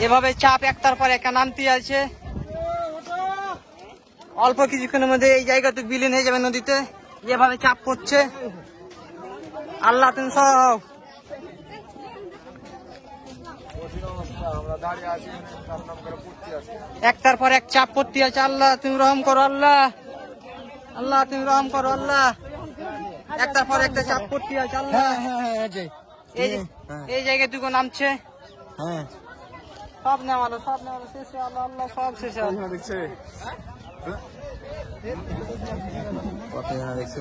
এভাবে চাপ একটার পর একটা নামতে আছে। অল্প কিছুক্ষণের মধ্যে এই জায়গাতে বিলীন হয়ে যাবে নদীতে। এভাবে চাপ পড়ছে। আল্লাহ তুমি সব। একটার পর এক চাপ পড়তে আছে। আল্লাহ তুমি রহম করো আল্লাহ। আল্লাহ তুমি রহম করো আল্লাহ। একটার পর একটা চাপ পড়তে আছে আল্লাহ। হ্যাঁ হ্যাঁ এই যে- এই জায়গায় দুটো নামছে। হ্যাঁ। সব নেওয়ালো সব নেওয়ালো শেষে আল্লাহ আল্লাহ সব শেষে আল্লাহ দেখছে কত জানা দেখছে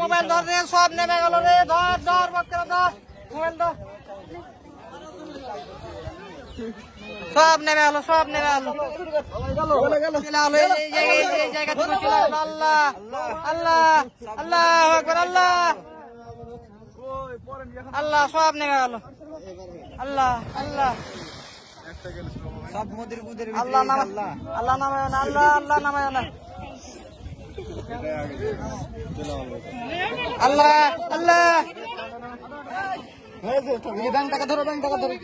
মোবাইল ধর রে, সব নেমে গেল রে, ধর ধর বক্করা ধর, মোবাইল ধর। সব নেমে গেল সব নেমে গেল আল্লাহ আল্লাহ আল্লাহ আল্লাহ আল্লাহ সব নেমে গেল আল্লাহ আল্লাহ সব মোদের বুদের আল্লাহ নাম আল্লাহ নামায় না আল্লাহ আল্লাহ নামায় আল্লাহ আল্লাহ ব্যাংক টাকা ধরো ব্যাংক টাকা ধরো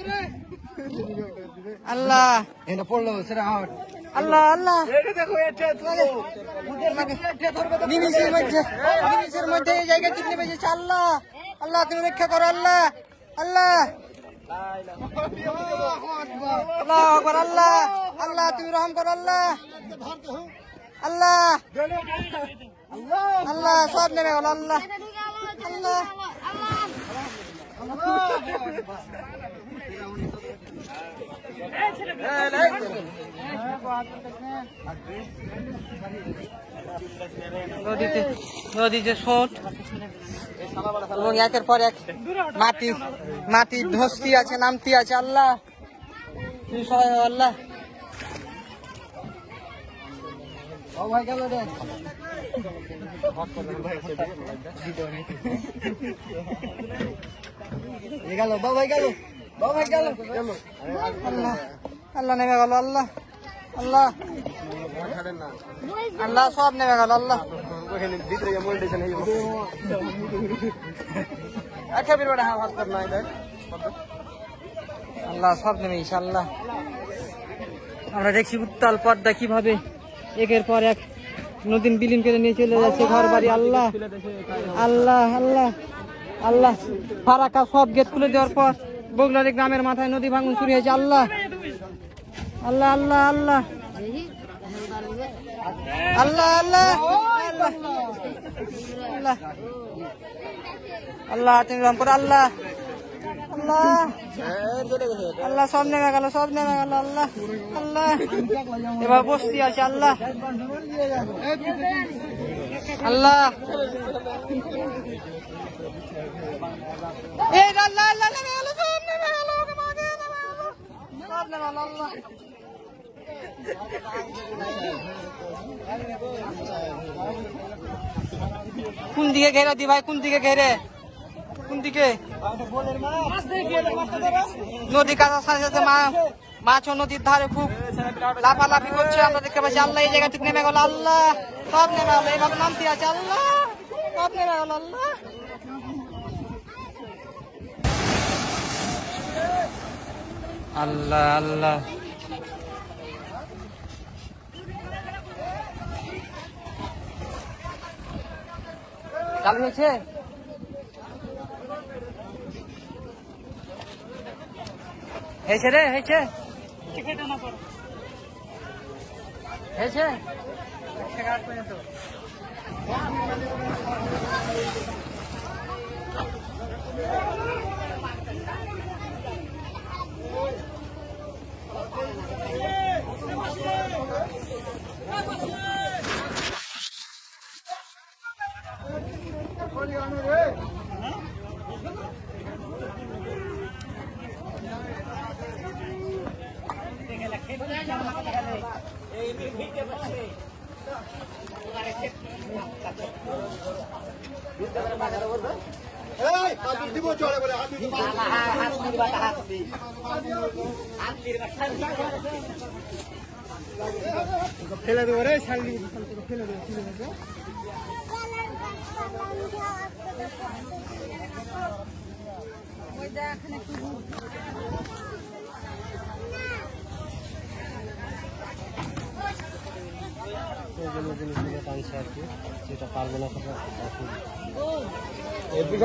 আল্লাহ। এটা পড়ল সেটা আউট আল্লাহ আল্লাহ। নিমিষের মধ্যে নিমিষের মধ্যে এই জায়গায় চিপলে বেজেছে আল্লাহ। আল্লাহ তুমি রক্ষা করো আল্লাহ। আল্লাহ। আল্লাহ আকবার আল্লাহ। আল্লাহ তুমি রহম করো আল্লাহ। আল্লাহ। আল্লাহ সব নেমে গেল আল্লাহ। আল্লাহ। নদীতে নদীতে এবং একের পর এক মাটি মাটি ধসতি আছে, নামতি আছে, আল্লাহ। সহায় আল্লাহ। গেল গেল। আল্লাহ। আল্লাহ নেমে আল্লাহ। আল্লাহ। আল্লাহ সব নেমে গেল, আল্লাহ। হয়ে আচ্ছা দেখ। আল্লাহ সব নেমে গেছে, আল্লাহ। আমরা দেখছি উত্তাল পর্দা কীভাবে একের পর এক নদীন বিলীন করে নিয়ে চলে যাচ্ছে ঘর বাড়ি, আল্লাহ। আল্লাহ আল্লাহ। আল্লাহ ফারাকা সব গেট খুলে দেওয়ার পর বগলারি গ্রামের মাথায় নদী ভাঙন শুরু হয়েছে। আল্লাহ। আল্লাহ আল্লাহ আল্লাহ। আল্লাহ আল্লাহ। আল্লাহ। আল্লাহ তুমি করো, আল্লাহ। আল্লাহ। আল্লাহ, সব নেমে গেল, সব নেমে গেল, আল্লাহ। আল্লাহ। এবার বসতি আছে আল্লাহ আল্লাহ আল্লাহ আল্লাহ। কোন দিকে ঘেরে দি ভাই, কোন দিকে ঘেরে? কোন দিকে? নদী কাটার সাথে সাথে মা- মাছও নদীর ধারে খুব লাফালাফি করছে। আমরা দেখতে পাচ্ছি, আল্লাহ এই জায়গা থেকে নেমে গেল, আল্লাহ। সব নেমে গেল, এইভাবে নামতে আছে, আল্লাহ। সব নেমে গেল, আল্লাহ। আল্লাহ আল্লাহ। চালু হয়েছে? হয়েছে রে হয়েছে? হয়েছে? ফেলে দেবো রে শালি। ফেলে দেবো ফেলে দেবো। ওই দেখ এখানে একটু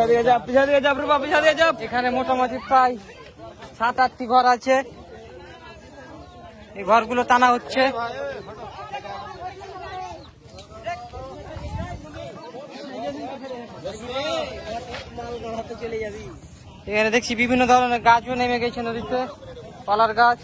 দিয়ে যা প্রভা পিছা দিয়ে যা এখানে মোটামুটি প্রায় সাত আটটি ঘর আছে। এই ঘরগুলো টানা হচ্ছে। এখানে দেখছি বিভিন্ন ধরনের গাছও নেমে গেছে নদীতে কলার গাছ।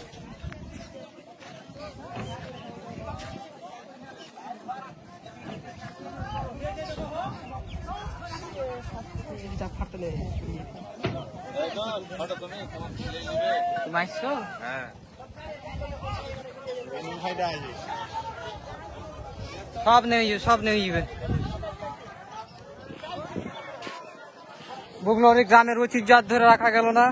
মাইছো হ্যাঁ। সব যাবে সব যাবে। বুগলোর গ্রামের ঐতিহ্য আর ধরে রাখা গেল না।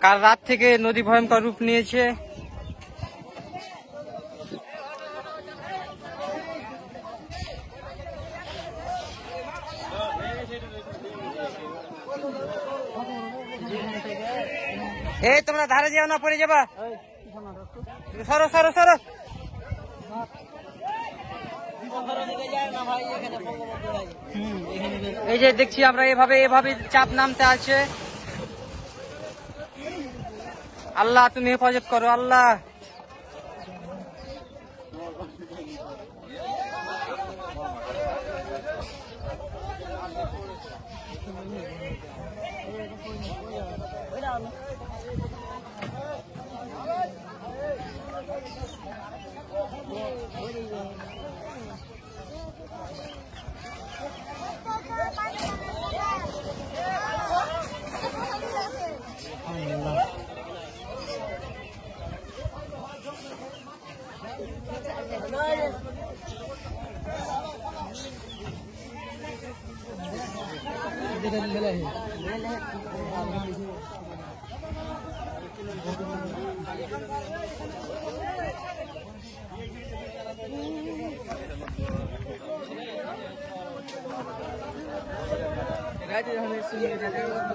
কাল রাত থেকে নদী ভয়ঙ্কর রূপ নিয়েছে। এই, তোমরা ধারে যেও না পরে যাবা। সরো সরো সরো। এই যে দেখছি আমরা এভাবে এভাবে চাপ নামতে আছে। আল্লাহ, তুমি হেফাজত করো, আল্লাহ। इधर मिला है राज्य हमें सुनिए जाते हैं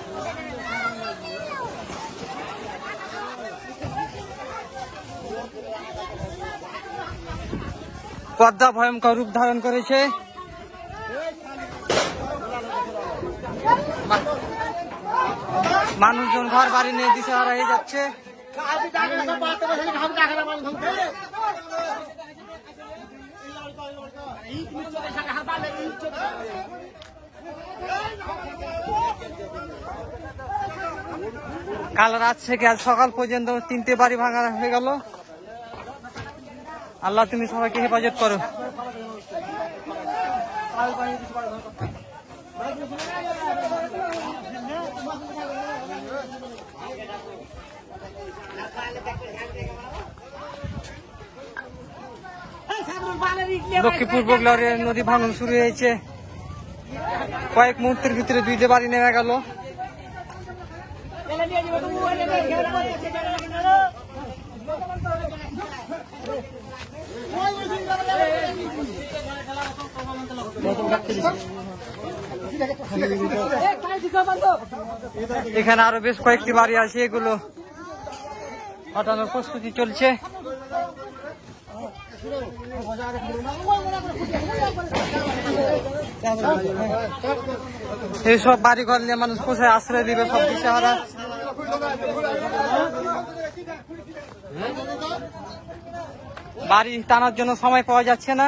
পদ্মা ভয়ঙ্কর রূপ ধারণ করেছে। মানুষজন ঘর বাড়ি নিয়ে দিশেহারা হয়ে যাচ্ছে। কাল রাত থেকে আজ সকাল পর্যন্ত তিনটে বাড়ি ভাঙা হয়ে গেল। আল্লাহ, তুমি সবাইকে হেফাজত করো। লক্ষ্মীপুর বগলার নদী ভাঙন শুরু হয়েছে। কয়েক মুহূর্তের ভিতরে দুইটা বাড়ি নেমে গেল। এখানে আরও বেশ কয়েকটি বাড়ি আছে, এগুলো হটানোর প্রস্তুতি চলছে। এইসব বাড়ি নিয়ে মানুষ কোথায় আশ্রয় দিবে, সব দিশেহারা বাড়ি টানার জন্য সময় পাওয়া যাচ্ছে না।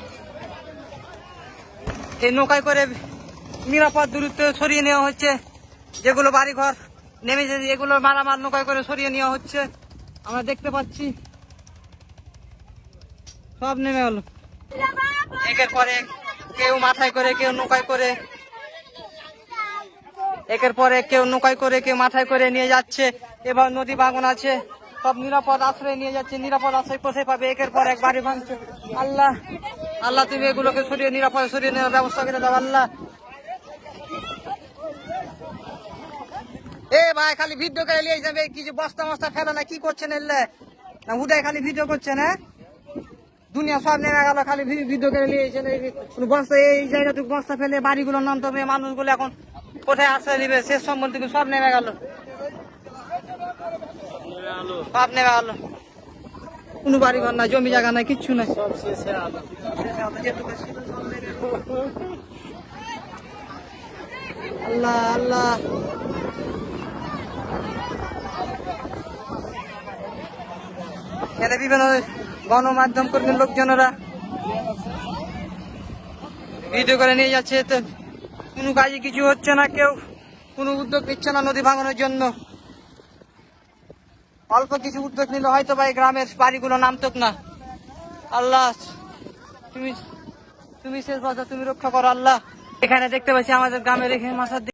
এই নৌকায় করে নিরাপদ দূরত্ব সরিয়ে নেওয়া হচ্ছে। যেগুলো বাড়িঘর, নেমে যে এগুলো মারামার নৌকায় করে সরিয়ে নেওয়া হচ্ছে। আমরা দেখতে পাচ্ছি। সব নেমে গেল একের পরে কেউ মাথায় করে, কেউ নৌকায় করে। একের পরে কেউ নৌকায় করে, কেউ মাথায় করে নিয়ে যাচ্ছে। এবার নদী ভাঙন আছে। সব নিরাপদ আশ্রয় নিয়ে যাচ্ছে। নিরাপদ আশ্রয় কোথায় পাবে? একের পর এক বাড়ি ভাঙছে। আল্লাহ! আল্লাহ তুমি এগুলোকে সরিয়ে, নিরাপদে সরিয়ে নেওয়ার ব্যবস্থা করে দাও, আল্লাহ। এ ভাই, খালি ভিডিও করে নিয়ে যাবে কিছু বস্তা মস্তা ফেলে না, কি করছেন এলে? না হুদায় খালি ভিডিও করছেন হ্যাঁ দুনিয়া সব নেমে গেল, খালি ভিডিও করে নিয়ে কোনো বস্তা, এই জায়গাটুকু বস্তা ফেলে বাড়িগুলো নামতে হবে মানুষগুলো এখন কোথায় আশ্রয় দিবে শেষ সম্বন্ধে সব নেমে গেল। সব নেমে গেল। কোনো বাড়ি ঘর নাই, জমি জায়গা নাই, কিচ্ছু নাই। আল্লাহ আল্লাহ। বিভিন্ন গণমাধ্যম কর্মীর লোকজনেরা ভিডিও করে নিয়ে যাচ্ছে। তো কোনো কাজে কিছু হচ্ছে না, কেউ কোনো উদ্যোগ নিচ্ছে না নদী ভাঙানোর জন্য। অল্প কিছু উদ্যোগ নিলে হয়তো বা এই গ্রামের বাড়িগুলো নামতক না। আল্লাহ, তুমি তুমি শেষ বাজা তুমি রক্ষা করো, আল্লাহ। এখানে দেখতে পাচ্ছি আমাদের গ্রামের এখানে দিকে